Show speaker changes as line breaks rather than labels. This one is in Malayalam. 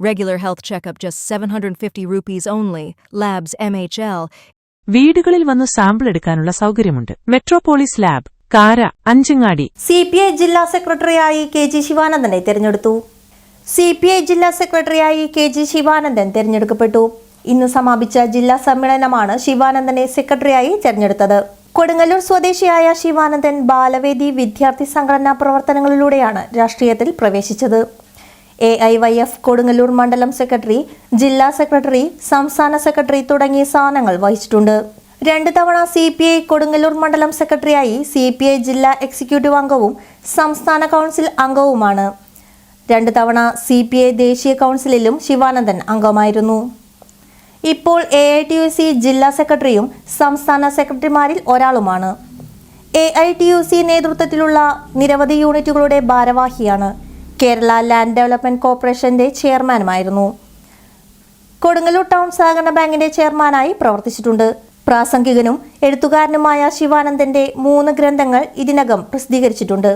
Regular health checkup just 750 rupees only. Labs MHL.
വീടുകളിൽ വന്ന് സാമ്പിൾ എടുക്കാനുള്ള സൗകര്യമുണ്ട്. മെട്രോപോളിസ് ലാബ് കാര അഞ്ചങ്ങാടി.
സി പി ഐ ജില്ലാ സെക്രട്ടറിയായി കെ ജി ശിവാനന്ദനെ തിരഞ്ഞെടുത്തു. സി പി ഐ ജില്ലാ സെക്രട്ടറിയായി കെ ജി ശിവാനന്ദൻ തിരഞ്ഞെടുക്കപ്പെട്ടു. ഇന്ന് സമാപിച്ച ജില്ലാ സമ്മേളനമാണ് ശിവാനന്ദനെ സെക്രട്ടറിയായി തിരഞ്ഞെടുത്തത്. കൊടുങ്ങല്ലൂർ സ്വദേശിയായ ശിവാനന്ദൻ ബാലവേദി വിദ്യാർത്ഥി സംഘടനാ പ്രവർത്തനങ്ങളിലൂടെയാണ് രാഷ്ട്രീയത്തിൽ പ്രവേശിച്ചത്. A I Y F Kodungallur മണ്ഡലം സെക്രട്ടറി ജില്ലാ സെക്രട്ടറി സംസ്ഥാന സെക്രട്ടറി തുടങ്ങിയ സ്ഥാനങ്ങൾ വഹിച്ചിട്ടുണ്ട്. രണ്ട് തവണ സി പി ഐ കൊടുങ്ങല്ലൂർ മണ്ഡലം സെക്രട്ടറിയായി സി പി ഐ ജില്ലാ എക്സിക്യൂട്ടീവ് അംഗവും സംസ്ഥാന കൗൺസിൽ അംഗവുമാണ്. രണ്ട് തവണ സി പി ഐ ദേശീയ കൗൺസിലിലും ശിവാനന്ദൻ അംഗമായിരുന്നു. ഇപ്പോൾ A I T U C ജില്ലാ സെക്രട്ടറിയും സംസ്ഥാന സെക്രട്ടറിമാരിൽ ഒരാളുമാണ്. A I T U C നേതൃത്വത്തിലുള്ള നിരവധി യൂണിറ്റുകളുടെ ഭാരവാഹിയാണ്. കേരള ലാൻഡ് ഡെവലപ്മെന്റ് കോർപ്പറേഷന്റെ ചെയർമാനുമായിരുന്നു. കൊടുങ്ങല്ലൂർ ടൗൺ സഹകരണ ബാങ്കിന്റെ ചെയർമാനായി പ്രവർത്തിച്ചിട്ടുണ്ട്. പ്രാസംഗികനും എഴുത്തുകാരനുമായ ശിവാനന്ദന്റെ മൂന്ന് ഗ്രന്ഥങ്ങൾ ഇതിനകം പ്രസിദ്ധീകരിച്ചിട്ടുണ്ട്.